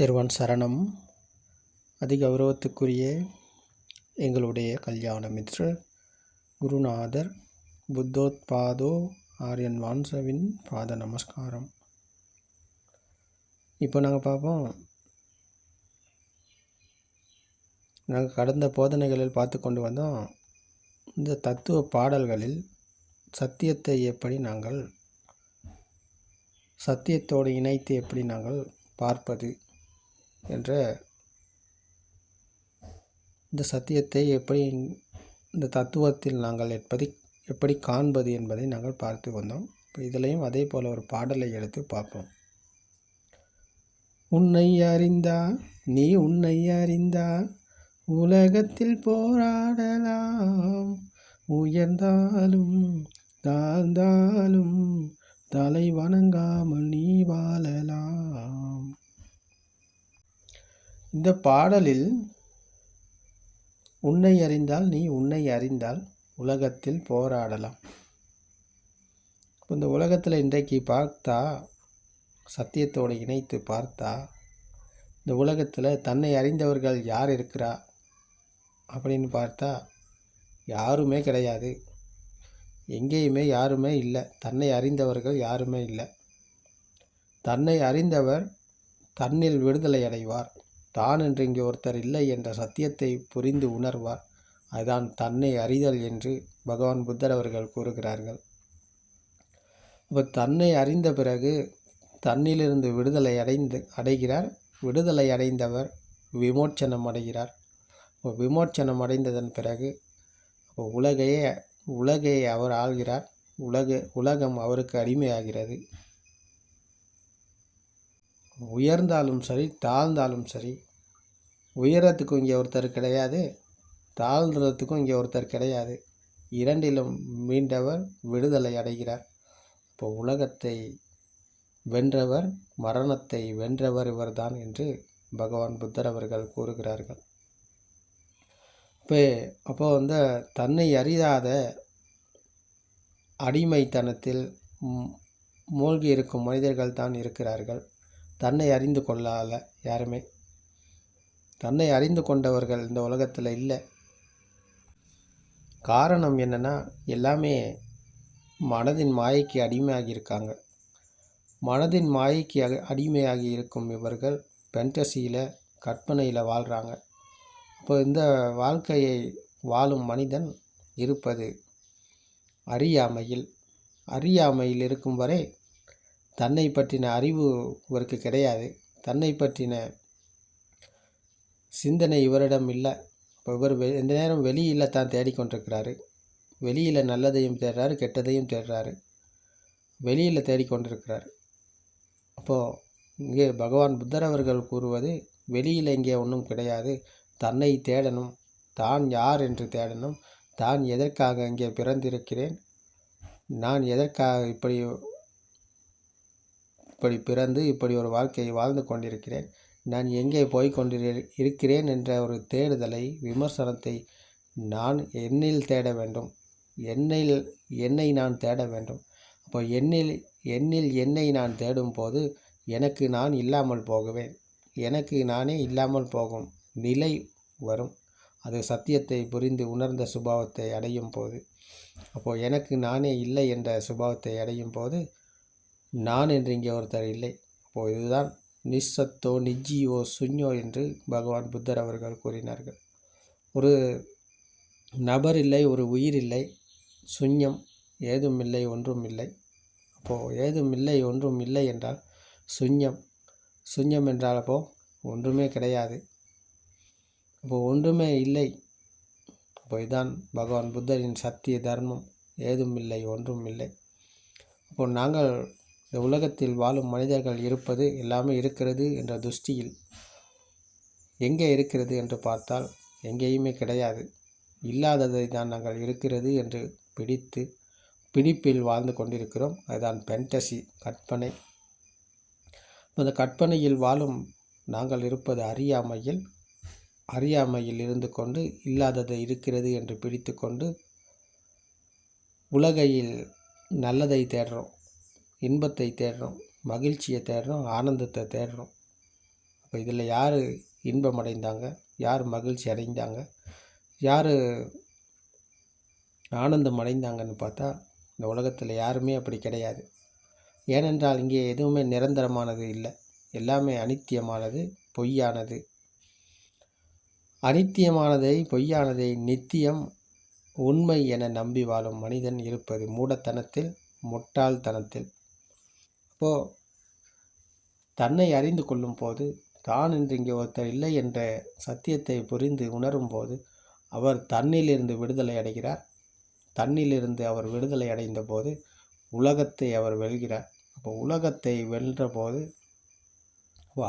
திருவன் சரணம். அதிகௌரவத்துக்குரிய எங்களுடைய கல்யாண மித்ரர் குருநாதர் புத்தோத்பாதோ ஆரியன் வான்சவின் பாத நமஸ்காரம். இப்போ நாங்கள் பார்ப்போம் நாங்கள் கடந்த போதனைகளில் பார்த்து கொண்டு வந்தோம். இந்த தத்துவ பாடல்களில் சத்தியத்தை எப்படி நாங்கள் சத்தியத்தோடு இணைத்து எப்படி நாங்கள் பார்ப்பது? என்ற இந்த சத்தியத்தை எப்படி இந்த தத்துவத்தில் நாங்கள் எப்படி எப்படி காண்பது என்பதை நாங்கள் பார்த்து வந்தோம். இப்போ இதிலையும் அதே போல் ஒரு பாடலை எடுத்து பார்ப்போம். உன்னை அறிந்தால் நீ உன்னை அறிந்தால் உலகத்தில் போராடலாம். உயர்ந்தாலும் தாழ்ந்தாலும் தலை வணங்காமல் நீ வாழலாம். இந்த பாடலில் உன்னை அறிந்தால் நீ உன்னை அறிந்தால் உலகத்தில் போராடலாம். இந்த உலகத்தில் இன்றைக்கு பார்த்தா சத்தியத்தோடு இணைத்து பார்த்தா இந்த உலகத்தில் தன்னை அறிந்தவர்கள் யார் இருக்கிறா அப்படின்னு பார்த்தா யாருமே கிடையாது. எங்கேயுமே யாருமே இல்லை. தன்னை அறிந்தவர்கள் யாருமே இல்லை. தன்னை அறிந்தவர் தன்னில் விடுதலை அடைவார். தான் என்று இங்கே ஒருத்தர் இல்லை என்ற சத்தியத்தை புரிந்து உணர்வார். அதுதான் தன்னை அறிதல் என்று பகவான் புத்தர் அவர்கள் கூறுகிறார்கள். அப்போ தன்னை அறிந்த பிறகு தன்னிலிருந்து விடுதலை அடைந்து அடைகிறார். விடுதலை அடைந்தவர் விமோச்சனம் அடைகிறார். இப்போ விமோச்சனம் அடைந்ததன் பிறகு உலகையே உலகை அவர் ஆள்கிறார். உலக உலகம் அவருக்கு அடிமையாகிறது. உயர்ந்தாலும் சரி தாழ்ந்தாலும் சரி உயரத்துக்கும் இங்கே ஒருத்தர் கிடையாது தாழ்ந்ததுக்கும் இங்கே ஒருத்தர் கிடையாது. இரண்டிலும் மீண்டவர் விடுதலை அடைகிறார். இப்போ உலகத்தை வென்றவர் மரணத்தை வென்றவர் இவர்தான் என்று பகவான் புத்தர் அவர்கள் கூறுகிறார்கள். இப்போ அப்போ வந்து தன்னை அறியாத அடிமைத்தனத்தில் மூழ்கி இருக்கும் மனிதர்கள் தான் இருக்கிறார்கள். தன்னை அறிந்து கொள்ளால யாருமே. தன்னை அறிந்து கொண்டவர்கள் இந்த உலகத்தில் இல்லை. காரணம் என்னென்னா எல்லாமே மனதின் மாயைக்கு அடிமையாகி இருக்காங்க. மனதின் மாயைக்கு அடிமையாகி இருக்கும் இவர்கள் பென்டசியில் கற்பனையில் வாழ்கிறாங்க இப்போ இந்த வாழ்க்கையை வாழும் மனிதன் இருப்பது அறியாமையில் அறியாமையில் இருக்கும் வரை தன்னை பற்றின அறிவு இவருக்கு கிடையாது. தன்னை பற்றின சிந்தனை இவரிடம் இல்லை. இப்போ இவர் வெ எந்த நேரம் வெளியில் தான் தேடிக்கொண்டிருக்கிறாரு வெளியில் நல்லதையும் தேடுறாரு கெட்டதையும் தேடுறாரு. வெளியில் தேடிக்கொண்டிருக்கிறார் அப்போது இங்கே பகவான் புத்தர் அவர்கள் கூறுவது வெளியில் இங்கே ஒன்றும் கிடையாது. தன்னை தேடணும். தான் யார் என்று தேடணும். தான் எதற்காக இங்கே பிறந்திருக்கிறேன்? நான் எதற்காக இப்படி இப்படி பிறந்து இப்படி ஒரு வாழ்க்கையை வாழ்ந்து கொண்டிருக்கிறேன். நான் எங்கே போய் இருக்கிறேன் என்ற ஒரு தேடுதலை விமர்சனத்தை நான் என்னில் தேட வேண்டும். என்னில் என்னை நான் தேட வேண்டும். அப்போ என்னில் என்னில் என்னை நான் தேடும் போது எனக்கு நான் இல்லாமல் போகுவேன். எனக்கு நானே இல்லாமல் போகும் நிலை வரும். அது சத்தியத்தை புரிந்து உணர்ந்த சுபாவத்தை அடையும் போது. அப்போது எனக்கு நானே இல்லை என்ற சுபாவத்தை அடையும் போது நான் என்று இங்கே ஒருத்தர் இல்லை. அப்போது இதுதான் நிஸ்ஸத்தோ நிஜியோ சுன்யோ என்று பகவான் புத்தர் அவர்கள் கூறினார்கள். ஒரு நபர் இல்லை ஒரு உயிர் இல்லை சுன்யம் ஏதும் இல்லை ஒன்றும் இல்லை. அப்போது ஏதும் இல்லை ஒன்றும் இல்லை என்றால் சுஞ்சம் சுஞ்சம் என்றால் அப்போது ஒன்றுமே கிடையாது. அப்போது ஒன்றுமே இல்லை. அப்போ இதுதான் பகவான் புத்தரின் சத்திய தர்மம். ஏதும் இல்லை ஒன்றும் இல்லை. அப்போது நாங்கள் இந்த உலகத்தில் வாழும் மனிதர்கள் இருப்பது எல்லாமே இருக்கிறது என்ற துஷ்டியில். எங்கே இருக்கிறது என்று பார்த்தால் எங்கேயுமே கிடையாது. இல்லாததை தான் நாங்கள் இருக்கிறது என்று பிடித்து பிடிப்பில் வாழ்ந்து கொண்டிருக்கிறோம். அதுதான் பென்டசி கற்பனை. அந்த கற்பனையில் வாழும் நாங்கள் இருப்பது அறியாமையில் அறியாமையில் இருந்து கொண்டு இல்லாதது இருக்கிறது என்று பிடித்து கொண்டு உலகையில் நல்லதை தேடுறோம். இன்பத்தை தேடுறோம் மகிழ்ச்சியை தேடுறோம் ஆனந்தத்தை தேடுறோம். அப்போ இதில் யார் இன்பம் அடைந்தாங்க? யார் மகிழ்ச்சி அடைந்தாங்க? யார் ஆனந்தம் அடைந்தாங்கன்னு பார்த்தா இந்த உலகத்தில் யாருமே அப்படி கிடையாது. ஏனென்றால் இங்கே எதுவுமே நிரந்தரமானது இல்லை. எல்லாமே அனித்தியமானது பொய்யானது. அனித்தியமானதை பொய்யானதை நித்தியம் உண்மை என நம்பி வாழும் மனிதன் இருப்பது மூடத்தனத்தில் முட்டாள்தனத்தில். அப்போது தன்னை அறிந்து கொள்ளும் போது தான் என்று இங்கே ஒருத்தர் இல்லை என்ற சத்தியத்தை புரிந்து உணரும் போது அவர் தன்னிலிருந்து விடுதலை அடைகிறார். தன்னிலிருந்து அவர் விடுதலை அடைந்த போது உலகத்தை அவர் வெல்கிறார். அப்போ உலகத்தை வென்ற போது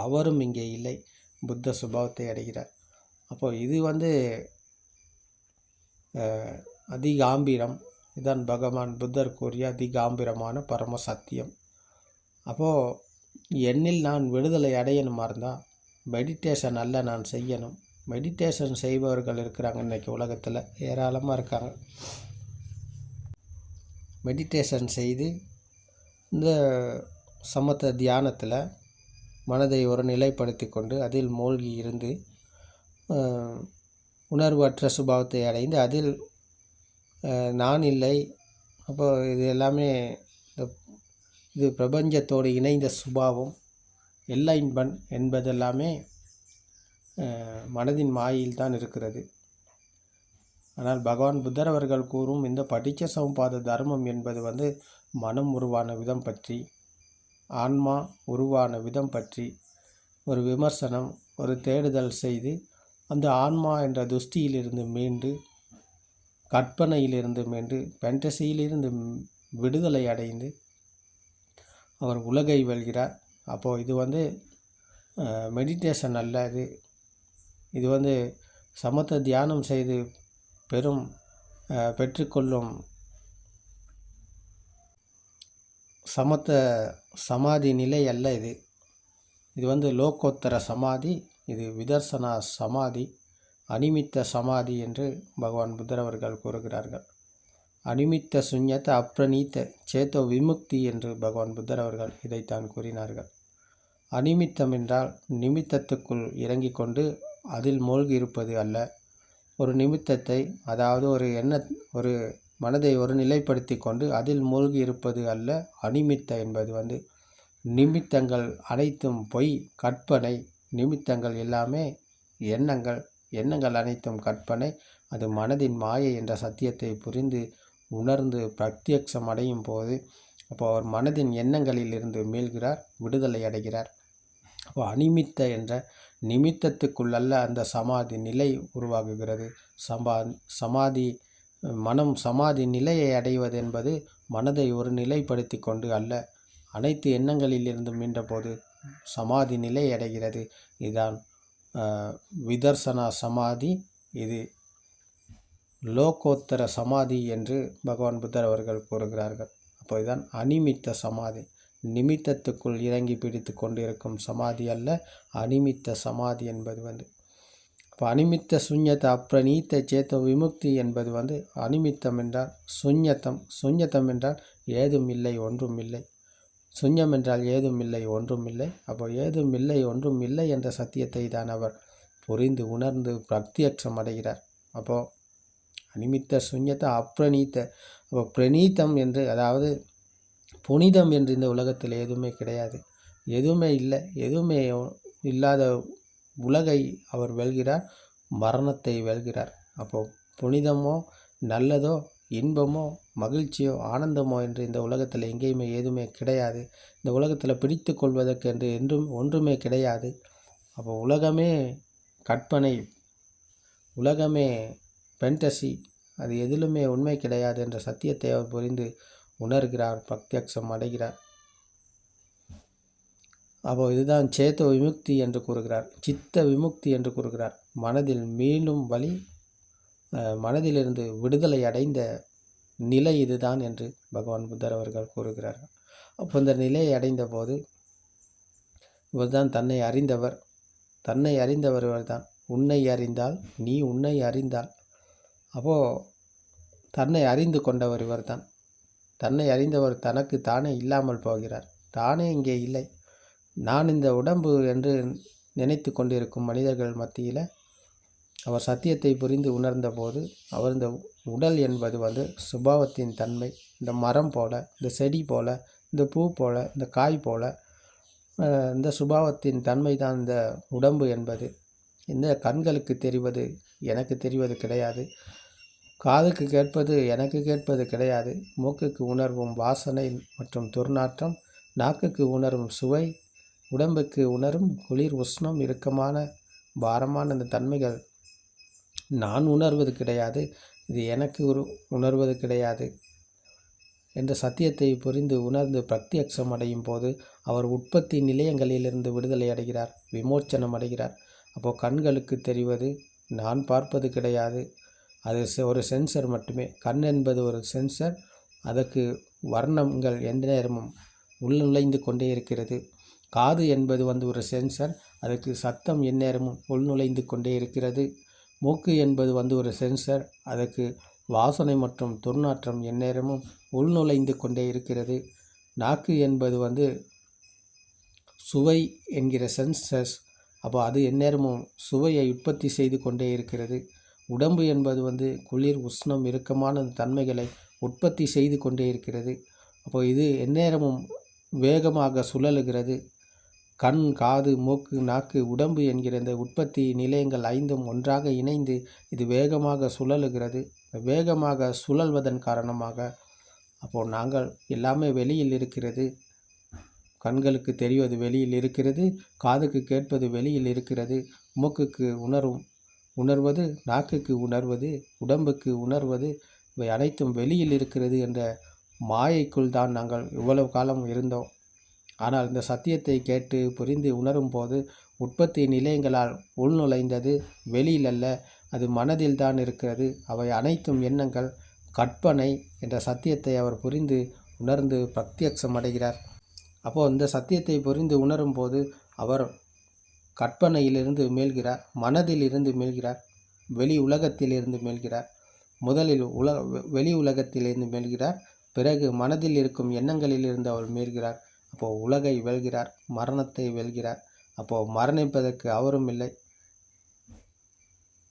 அவரும் இங்கே இல்லை புத்த சுபாவத்தை அடைகிறார். அப்போ இது வந்து அதிகாம்பிரம். இதான் பகவான் புத்தர் கூறிய அதிகாம்பிரமான பரம சத்தியம். அப்போது என்னில் நான் விடுதலை அடையணுமா இருந்தால் மெடிடேஷன் அல்ல நான் செய்யணும். மெடிடேஷன் செய்பவர்கள் இருக்கிறாங்க இன்றைக்கி உலகத்தில் ஏராளமாக இருக்காங்க. மெடிடேஷன் செய்து இந்த சமத்த தியானத்தில் மனதை ஒரு நிலைப்படுத்தி கொண்டு அதில் மூழ்கி இருந்து உணர்வற்ற சுபாவத்தை அடைந்து அதில் நான் இல்லை அப்போ இது எல்லாமே இது பிரபஞ்சத்தோடு இணைந்த சுபாவம். எல்லைன்பன் என்பதெல்லாமே மனதின் மாயில் தான் இருக்கிறது. ஆனால் பகவான் புத்தர் அவர்கள் கூறும் இந்த படிச்ச சமபாத தர்மம் என்பது வந்து மனம் உருவான விதம் பற்றி ஆன்மா உருவான விதம் பற்றி ஒரு விமர்சனம் ஒரு தேடுதல் செய்து அந்த ஆன்மா என்ற துஷ்டியிலிருந்து மீண்டு கற்பனையிலிருந்து மீண்டு பென்டசியிலிருந்து விடுதலை அடைந்து அவர் உலகை வெல்கிறார். அப்போது இது வந்து மெடிடேஷன் அல்ல இது இது வந்து சமத்த தியானம் செய்து பெரும் பெற்றுக்கொள்ளும் சமத்த சமாதி நிலை அல்ல இது. இது வந்து லோகோத்தர சமாதி இது விதர்சனா சமாதி அனிமித்த சமாதி என்று பகவான் புத்தர் அவர்கள் கூறுகிறார்கள். அனிமித்த சுஞ்ஞத்த அப்ரணீத்த சேத்தோ விமுக்தி என்று பகவான் புத்தர் அவர்கள் இதைத்தான் கூறினார்கள். அனிமித்தம் என்றால் நிமித்தத்துக்குள் இறங்கி கொண்டு அதில் மூழ்கி இருப்பது அல்ல. ஒரு நிமித்தத்தை அதாவது ஒரு எண்ண ஒரு மனதை ஒரு நிலைப்படுத்தி கொண்டு அதில் மூழ்கி இருப்பது அல்ல அனிமித்த என்பது வந்து நிமித்தங்கள் அனைத்தும் பொய் கற்பனை நிமித்தங்கள் எல்லாமே எண்ணங்கள் எண்ணங்கள் அனைத்தும் கற்பனை அது மனதின் மாயை என்ற சத்தியத்தை புரிந்து உணர்ந்து பிரத்யக்ஷம் அடையும் போது அப்போ அவர் மனதின் எண்ணங்களில் இருந்து மீள்கிறார் விடுதலை அடைகிறார். அப்போ அனிமித்த என்ற நிமித்தத்துக்குள்ளல்ல அந்த சமாதி நிலை உருவாகுகிறது. சமா சமாதி மனம் சமாதி நிலையை அடைவது என்பது மனதை ஒரு நிலைப்படுத்தி கொண்டு அல்ல அனைத்து எண்ணங்களிலிருந்து மீண்டபோது சமாதி நிலை அடைகிறது. இதுதான் விதர்சனா சமாதி. இது லோகோத்தர சமாதி என்று பகவான் புத்தர் அவர்கள் கூறுகிறார்கள். அப்போ இதுதான் அனிமித்த சமாதி. நிமித்தத்துக்குள் இறங்கி பிடித்து கொண்டிருக்கும் சமாதி அல்ல அனிமித்த சமாதி என்பது வந்து. இப்போ அனிமித்த சுஞ்சத்தை அப்ரநீத்த சேத்த விமுக்தி என்பது வந்து அனிமித்தம் என்றால் சுஞ்சத்தம் சுஞ்சத்தம் என்றால் ஏதும் இல்லை ஒன்றும் இல்லை. சுஞ்சம் என்றால் ஏதும் இல்லை ஒன்றும் இல்லை. அப்போ ஏதும் இல்லை ஒன்றும் இல்லை என்ற சத்தியத்தை தான் அவர் புரிந்து உணர்ந்து பிரத்யட்சம் அடைகிறார். அப்போது அனிமித்த சுඤ்ஞத்த அப்ரணீத்த. அப்போ பிரணீத்தம் என்று அதாவது புனிதம் என்று இந்த உலகத்தில் எதுவுமே கிடையாது. எதுவுமே இல்லை. எதுவுமே இல்லாத உலகை அவர் வெல்கிறார் மரணத்தை வெல்கிறார். அப்போ புனிதமோ நல்லதோ இன்பமோ மகிழ்ச்சியோ ஆனந்தமோ என்று இந்த உலகத்தில் எங்கேயுமே எதுவுமே கிடையாது. இந்த உலகத்தில் பிடித்து கொள்வதற்கு என்று என்றும் ஒன்றுமே கிடையாது. அப்போ உலகமே கற்பனை உலகமே பென்டசி அது எதிலுமே உண்மை கிடையாது என்ற சத்தியத்தை அவர் புரிந்து உணர்கிறார் பிரத்யக்ஷம் அடைகிறார். அப்போ இதுதான் சேத்த விமுக்தி என்று கூறுகிறார் சித்த விமுக்தி என்று கூறுகிறார். மனதில் மீண்டும் வழி மனதிலிருந்து விடுதலை அடைந்த நிலை இதுதான் என்று பகவான் புத்தர் அவர்கள் கூறுகிறார்கள். அப்போ இந்த நிலையை அடைந்த போது இவர்தான் தன்னை அறிந்தவர். தன்னை அறிந்தவர் இவர்தான். உன்னை அறிந்தால் நீ உன்னை அறிந்தால் அப்போது தன்னை அறிந்து கொண்டவர் இவர்தான். தன்னை அறிந்தவர் தனக்கு தானே இல்லாமல் போகிறார். தானே இங்கே இல்லை. நான் இந்த உடம்பு என்று நினைத்து கொண்டிருக்கும் மனிதர்கள் மத்தியில் அவர் சத்தியத்தை புரிந்து உணர்ந்தபோது அவர் இந்த உடல் என்பது வந்து சுபாவத்தின் தன்மை. இந்த மரம் போல இந்த செடி போல இந்த பூ போல இந்த காய் போல இந்த சுபாவத்தின் தன்மை தான் இந்த உடம்பு என்பது. இந்த கண்களுக்கு தெரிவது எனக்கு தெரிவது கிடையாது. காதுக்கு கேட்பது எனக்கு கேட்பது கிடையாது. மூக்குக்கு உணர்வும் வாசனை மற்றும் துர்நாற்றம் நாக்குக்கு உணரும் சுவை உடம்புக்கு உணரும் குளிர் உஷ்ணம் இறுக்கமான பாரமான இந்த தன்மைகள். நான் உணர்வது கிடையாது. இது எனக்கு ஒரு உணர்வது கிடையாது. என்ற சத்தியத்தை புரிந்து உணர்ந்து பிரத்யக்ஷம் அடையும் போது அவர் உற்பத்தி நிலையங்களிலிருந்து விடுதலை அடைகிறார் விமோச்சனம் அடைகிறார். அப்போது கண்களுக்கு தெரிவது நான் பார்ப்பது கிடையாது. அது செ- ஒரு சென்சர் மட்டுமே. கண் என்பது ஒரு சென்சர் அதற்கு வர்ணங்கள் எந்த நேரமும் உள்நுழைந்து கொண்டே இருக்கிறது. காது என்பது வந்து ஒரு சென்சர் அதற்கு சத்தம் எந்நேரமும் உள்நுழைந்து கொண்டே இருக்கிறது. மூக்கு என்பது வந்து ஒரு சென்சர் அதற்கு வாசனை மற்றும் துர்நாற்றம் எந்நேரமும் உள்நுழைந்து கொண்டே இருக்கிறது. நாக்கு என்பது வந்து சுவை என்கிற சென்சஸ் அப்போ அது எந்நேரமும் சுவையை உற்பத்தி செய்து கொண்டே இருக்கிறது. உடம்பு என்பது வந்து குளிர் உஷ்ணம் இறுக்கமான தன்மைகளை உற்பத்தி செய்து கொண்டே இருக்கிறது. அப்போ இது எந்நேரமும் வேகமாக சுழலுகிறது. கண் காது மூக்கு நாக்கு உடம்பு என்கிற இந்த உற்பத்தி நிலையங்கள் ஐந்தும் ஒன்றாக இணைந்து இது வேகமாக சுழலுகிறது. வேகமாக சுழல்வதன் காரணமாக அப்போது நாங்கள் எல்லாமே வெளியில் இருக்கிறது. கண்களுக்கு தெரிவது வெளியில் இருக்கிறது காதுக்கு கேட்பது வெளியில் இருக்கிறது மூக்குக்கு உணரும் உணர்வது நாக்குக்கு உணர்வது உடம்புக்கு உணர்வது இவை அனைத்தும் வெளியில் இருக்கிறது என்ற மாயைக்குள் தான் நாங்கள் இவ்வளவு காலம் இருந்தோம். ஆனால் இந்த சத்தியத்தை கேட்டு புரிந்து உணரும் போது உற்பத்தி நிலையங்களால் உள்நுழைந்தது வெளியில் அல்ல அது மனதில் தான் இருக்கிறது. அவை அனைத்தும் எண்ணங்கள் கற்பனை என்ற சத்தியத்தை அவர் புரிந்து உணர்ந்து பிரத்யக்ஷம் அடைகிறார். அப்போது இந்த சத்தியத்தை புரிந்து உணரும் போது அவர் கற்பனையிலிருந்து மீள்கிறார் மனதில் இருந்து மீள்கிறார் வெளி உலகத்திலிருந்து மீள்கிறார் முதலில் உல வெளி உலகத்திலிருந்து மீள்கிறார் பிறகு மனதில் இருக்கும் எண்ணங்களிலிருந்து அவர் மீள்கிறார் அப்போது உலகை வெல்கிறார் மரணத்தை வெல்கிறார். அப்போது மரணிப்பதற்கு அவரும் இல்லை.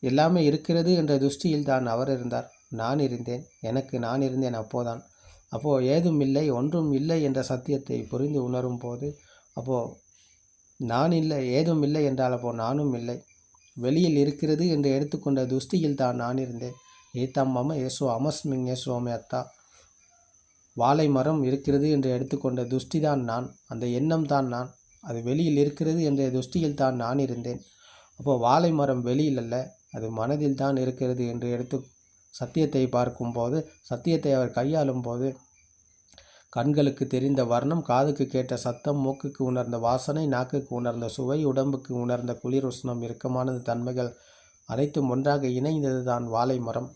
எல்லாமே இருக்கிறது என்ற துஷ்டியில் தான் அவர் இருந்தார். நான் இருந்தேன் எனக்கு நான் இருந்தேன் அப்போதான். அப்போது ஏதும் இல்லை ஒன்றும் இல்லை என்ற சத்தியத்தை புரிந்து உணரும் போது அப்போது நான் இல்லை ஏதும் இல்லை என்றால் அப்போ நானும் இல்லை. வெளியில் இருக்கிறது என்று எடுத்துக்கொண்ட துஷ்டியில் தான் நான் இருந்தேன். ஏத்தாம் மம ஏசோ அமஸ்மிங் ஏசோமே அத்தா. வாழை மரம் இருக்கிறது என்று எடுத்துக்கொண்ட துஷ்டி தான் நான். அந்த எண்ணம் தான் நான். அது வெளியில் இருக்கிறது என்ற துஷ்டியில் தான் நான் இருந்தேன். அப்போ வாழை மரம் வெளியில் அல்ல அது மனதில் தான் இருக்கிறது என்று எடுத்து சத்தியத்தை பார்க்கும்போது சத்தியத்தை அவர் கையாளும் போது கண்களுக்கு தெரிந்த வர்ணம் காதுக்கு கேட்ட சத்தம் மூக்குக்கு உணர்ந்த வாசனை நாக்குக்கு உணர்ந்த சுவை உடம்புக்கு உணர்ந்த குளிர் உஷ்ணம் இறுக்கமானது தன்மைகள் அனைத்தும் ஒன்றாக இணைந்தது தான் வாழை மரம்.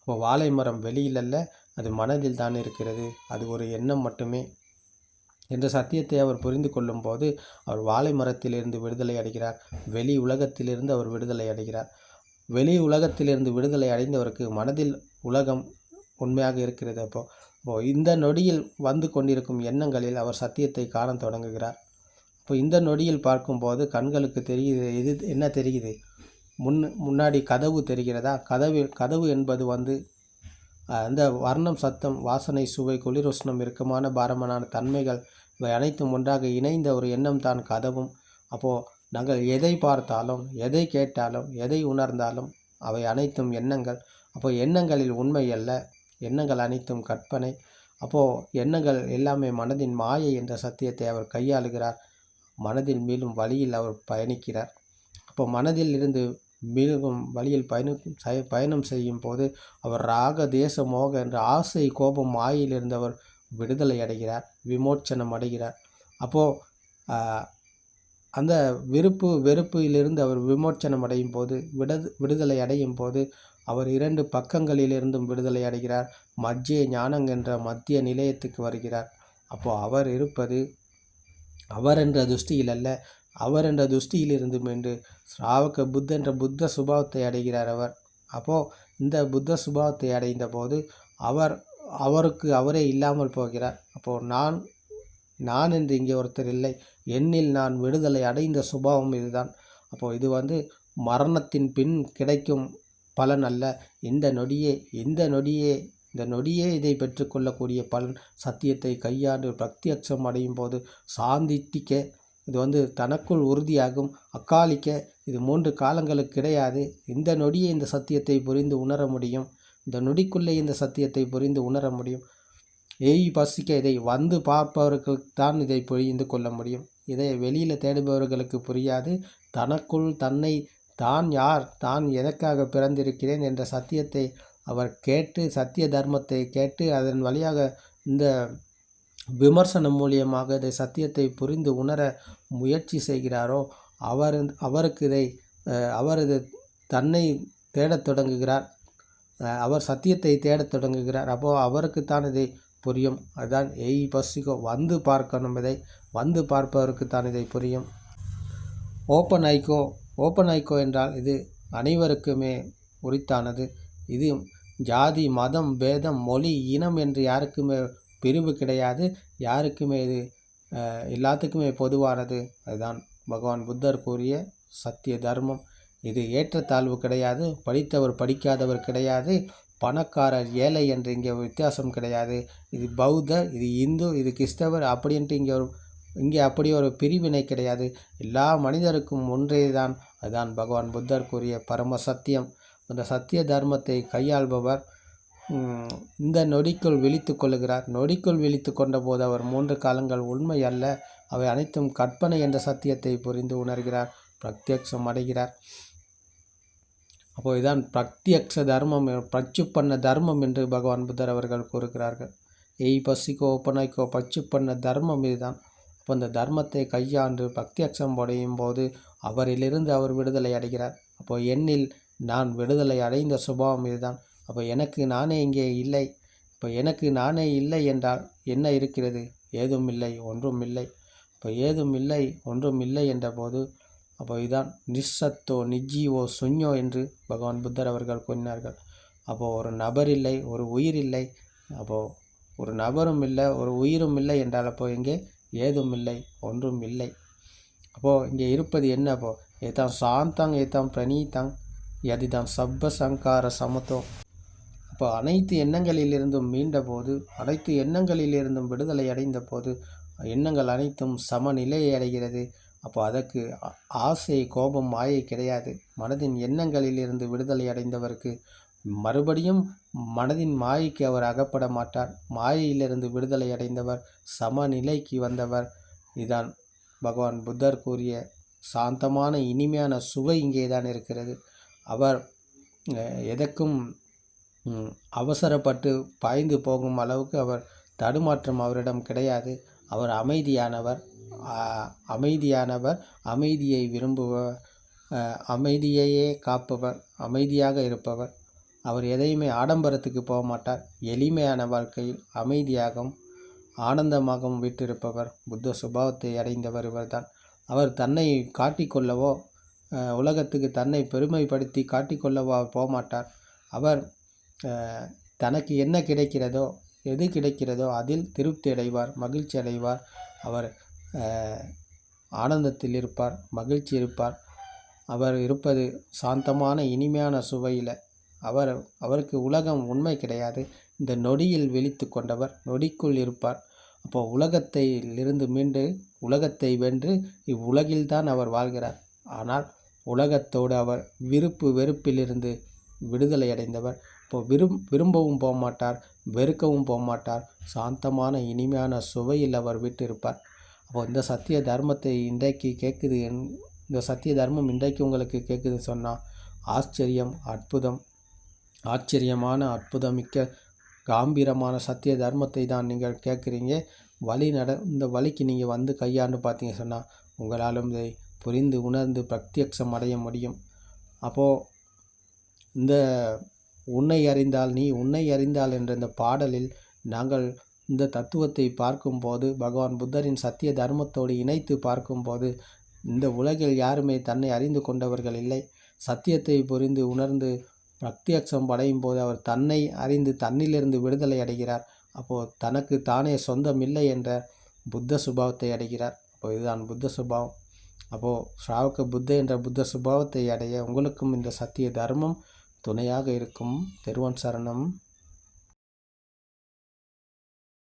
அப்போ வாழை மரம் வெளியில் அல்ல அது மனதில் தான் இருக்கிறது. அது ஒரு எண்ணம் மட்டுமே. என்ற சத்தியத்தை அவர் புரிந்து கொள்ளும்போது அவர் வாழை மரத்திலிருந்து விடுதலை அடைகிறார். வெளி உலகத்திலிருந்து அவர் விடுதலை அடைகிறார். வெளி உலகத்திலிருந்து விடுதலை அடைந்தவருக்கு மனதில் உலகம் உண்மையாக இருக்கிறது அப்போது இப்போ இந்த நொடியில் வந்து கொண்டிருக்கும் எண்ணங்களில் அவர் சத்தியத்தை காண தொடங்குகிறார். இப்போ இந்த நொடியில் பார்க்கும்போது கண்களுக்கு தெரியுது இது என்ன தெரியுது? முன் முன்னாடி கதவு தெரிகிறதா? கதவு கதவு என்பது வந்து அந்த வர்ணம் சத்தம் வாசனை சுவை குளிருஷ்ணம் இறுக்கமான பாரமான தன்மைகள் இவை அனைத்தும் ஒன்றாக இணைந்த ஒரு எண்ணம் தான் கதவும். அப்போது நாங்கள் எதை பார்த்தாலும் எதை கேட்டாலும் எதை உணர்ந்தாலும் அவை அனைத்தும் எண்ணங்கள். அப்போ எண்ணங்களில் உண்மை அல்ல எண்ணங்கள் அனைத்தும் கற்பனை. அப்போது எண்ணங்கள் எல்லாமே மனதின் மாயை என்ற சத்தியத்தை அவர் கையாளுகிறார். மனதில் மீளும் வழியில் அவர் பயணிக்கிறார். அப்போ மனதில் இருந்து மீளும் வழியில் பயணம் பயணம் செய்யும் போது அவர் ராக தேச மோக என்ற ஆசை கோபம் மாயிலிருந்து அவர் விடுதலை அடைகிறார் விமோச்சனம் அடைகிறார். அப்போது அந்த விருப்பு வெறுப்பிலிருந்து அவர் விமோச்சனம் அடையும் போது விட விடுதலை அடையும் போது அவர் இரண்டு பக்கங்களிலிருந்தும் விடுதலை அடைகிறார். மத்திய ஞானம் என்ற மத்திய நிலையத்துக்கு வருகிறார். அப்போது அவர் இருப்பது அவர் என்ற துஷ்டியில் அல்ல அவர் என்ற துஷ்டியில் இருந்து மீண்டு ஸ்ராவக புத்த என்ற புத்த சுபாவத்தை அடைகிறார் அவர். அப்போது இந்த புத்த சுபாவத்தை அடைந்த போது அவர் அவருக்கு அவரே இல்லாமல் போகிறார். அப்போது நான் நான் என்று இங்கே ஒருத்தர் இல்லை என்னில் நான் விடுதலை அடைந்த சுபாவம் இதுதான். அப்போது இது வந்து மரணத்தின் பின் கிடைக்கும் பலன் அல்ல. இந்த நொடியே இந்த நொடியே இந்த நொடியே இதை பெற்றுக்கொள்ளக்கூடிய பலன். சத்தியத்தை கையாண்டு பிரத்யட்சம் அடையும் போது சாந்தித்திக்க இது வந்து தனக்குள் உறுதியாகும் அக்காலிக்க இது மூன்று காலங்களுக்கு கிடையாது. இந்த நொடியே இந்த சத்தியத்தை புரிந்து உணர முடியும். இந்த நொடிக்குள்ளே இந்த சத்தியத்தை புரிந்து உணர முடியும். ஏய் பசிக்க இதை வந்து பார்ப்பவர்களுக்கு தான் இதை புரிந்து கொள்ள முடியும். இதை வெளியில் தேடுபவர்களுக்கு புரியாது. தனக்குள் தன்னை தான் யார்? தான் எதற்காக பிறந்திருக்கிறேன் என்ற சத்தியத்தை அவர் கேட்டு சத்திய தர்மத்தை கேட்டு அதன் வழியாக இந்த விமர்சனம் மூலியமாக இதை சத்தியத்தை புரிந்து உணர முயற்சி செய்கிறாரோ அவர் அவருக்கு இதை அவரது தன்னை தேடத் தொடங்குகிறார். அவர் சத்தியத்தை தேடத் தொடங்குகிறார். அப்போது அவருக்குத்தான் இதை புரியும். அதுதான் எய் பசிகோ வந்து பார்க்கணும் இதை. வந்து பார்ப்பவருக்கு தான் இதை புரியும். ஓப்பன் ஐக்கோ ஓப்பன் ஐக்கோ என்றால் இது அனைவருக்குமே உரித்தானது. இது ஜாதி மதம் பேதம் மொழி இனம் என்று யாருக்குமே பிரிவு கிடையாது. யாருக்குமே இது எல்லாத்துக்குமே பொதுவானது. அதுதான் பகவான் புத்தர் கூறிய சத்திய தர்மம். இது ஏற்றத்தாழ்வு கிடையாது. படித்தவர் படிக்காதவர் கிடையாது. பணக்காரர் ஏழை என்று இங்கே வித்தியாசம் கிடையாது. இது பௌத்தர் இது இந்து இது கிறிஸ்தவர் அப்படின்ட்டு இங்கே ஒரு இங்கே அப்படி ஒரு பிரிவினை கிடையாது. எல்லா மனிதருக்கும் ஒன்றே தான் அதுதான் பகவான் புத்தர் கூறிய பரம சத்தியம். அந்த சத்திய தர்மத்தை கையாள்பவர் இந்த நொடிக்குள் விழித்து கொள்ளுகிறார். நொடிக்குள் விழித்து கொண்டபோது அவர் மூன்று காலங்கள் உண்மை அல்ல. அவை அனைத்தும் கற்பனை என்ற சத்தியத்தை புரிந்து உணர்கிறார். பிரத்யக்ஷம் அடைகிறார். அப்போ இதான் பிரத்யக்ஷ தர்மம் பிரச்சுப்பண்ண தர்மம் என்று பகவான் புத்தர் அவர்கள் கூறுகிறார்கள். எய் பசிக்கோ ஒப்பனைக்கோ பண்ண தர்மம் இதுதான். அப்போ அந்த தர்மத்தை கையாண்டு பிரத்யக்ஷம் அடையும் போது அவரிலிருந்து அவர் விடுதலை அடைகிறார். அப்போ என்னில் நான் விடுதலை அடைந்த சுபாவம் இதுதான். அப்போ எனக்கு நானே இங்கே இல்லை. இப்போ எனக்கு நானே இல்லை என்றால் என்ன இருக்கிறது? ஏதும் இல்லை ஒன்றும் இல்லை. இப்போ ஏதும் இல்லை ஒன்றும் இல்லை என்ற போது அப்போ இதுதான் நிஸ்ஸத்தோ நிஜ்ஜீவோ சுஞ்சோ என்று பகவான் புத்தர் அவர்கள் கூறினார்கள். அப்போது ஒரு நபர் இல்லை ஒரு உயிர் இல்லை. அப்போது ஒரு நபரும் இல்லை ஒரு உயிரும் இல்லை என்றால் அப்போ இங்கே ஏதும் இல்லை ஒன்றும் இல்லை அப்போது இங்கே இருப்பது என்ன? அப்போ ஏதாம் சாந்தாங் ஏதாம் பிரணீதாங் யதிதாம் சப்ப சங்கார சமத்தோ அப்போ அனைத்து எண்ணங்களிலிருந்தும் மீண்டபோது அனைத்து எண்ணங்களிலிருந்தும் விடுதலை அடைந்த போது எண்ணங்கள் அனைத்தும் சமநிலையை அடைகிறது. அப்போ அதற்கு ஆசை கோபம் மாயை கிடையாது. மனதின் எண்ணங்களிலிருந்து விடுதலை அடைந்தவருக்கு மறுபடியும் மனதின் மாயைக்கு அவர் அகப்பட மாட்டார். மாயையிலிருந்து விடுதலை அடைந்தவர் சமநிலைக்கு வந்தவர் இதான். பகவான் புத்தர் கூறிய சாந்தமான இனிமையான சுவை இங்கே தான் இருக்கிறது. அவர் எதற்கும் அவசரப்பட்டு பாய்ந்து போகும் அளவுக்கு அவர் தடுமாற்றம் அவரிடம் கிடையாது. அவர் அமைதியானவர் அமைதியானவர் அமைதியை விரும்புவர் அமைதியையே காப்பவர் அமைதியாக இருப்பவர். அவர் எதையுமே ஆடம்பரத்துக்கு போக மாட்டார். எளிமையான வாழ்க்கையில் அமைதியாகவும் ஆனந்தமாகவும் விட்டிருப்பவர் புத்த சுபாவத்தை அடைந்தவர் இவர்தான். அவர் தன்னை காட்டிக்கொள்ளவோ உலகத்துக்கு தன்னை பெருமைப்படுத்தி காட்டிக்கொள்ளவோ அவர் போகமாட்டார் அவர் தனக்கு என்ன கிடைக்கிறதோ எது கிடைக்கிறதோ அதில் திருப்தி அடைவார் மகிழ்ச்சி அடைவார். அவர் ஆனந்தத்தில் இருப்பார் மகிழ்ச்சி இருப்பார். அவர் இருப்பது சாந்தமான இனிமையான சுவையில் அவர் அவருக்கு உலகம் உண்மை கிடையாது. இந்த நொடியில் விழித்து கொண்டவர் நொடிக்குள் இருப்பார். அப்போ உலகத்தையிலிருந்து மீண்டு உலகத்தை வென்று இவ்வுலகில்தான் அவர் வாழ்கிறார். ஆனால் உலகத்தோடு அவர் விருப்பு வெறுப்பிலிருந்து விடுதலை அடைந்தவர். இப்போ விரும் விரும்பவும் போக மாட்டார் வெறுக்கவும் போகமாட்டார். சாந்தமான இனிமையான சுவையில் அவர் விட்டிருப்பார் அப்போ இந்த சத்திய தர்மத்தை இன்றைக்கு கேட்குது என்- இந்த சத்திய தர்மம் இன்றைக்கு உங்களுக்கு கேட்குது சொன்னால் ஆச்சரியம் அற்புதம் ஆச்சரியமான அற்புதமிக்க காம்பீரமான சத்திய தர்மத்தை தான் நீங்கள் கேட்குறீங்க. வழி நட இந்த வழிக்கு நீங்கள் வந்து கையாண்டு பார்த்தீங்க சொன்னால் உங்களாலும் இதை புரிந்து உணர்ந்து பிரத்யக்ஷம் அடைய முடியும். அப்போது இந்த உன்னை அறிந்தால் நீ உன்னை அறிந்தால் என்ற இந்த பாடலில் நாங்கள் இந்த தத்துவத்தை பார்க்கும்போது பகவான் புத்தரின் சத்திய தர்மத்தோடு இணைத்து பார்க்கும்போது இந்த உலகில் யாருமே தன்னை அறிந்து கொண்டவர்கள் இல்லை. சத்தியத்தை புரிந்து உணர்ந்து பிரத்யக்ஷம் படையும் போது அவர் தன்னை அறிந்து தன்னிலிருந்து விடுதலை அடைகிறார். அப்போது தனக்கு தானே சொந்தமில்லை என்ற புத்த சுபாவத்தை அடைகிறார். அப்போ இதுதான் புத்த சுபாவம். அப்போது ஸ்ராவக புத்த என்ற புத்த சுபாவத்தை அடைய உங்களுக்கும் இந்த சத்திய தர்மம் துணையாக இருக்கும். திருவன் சரணம்.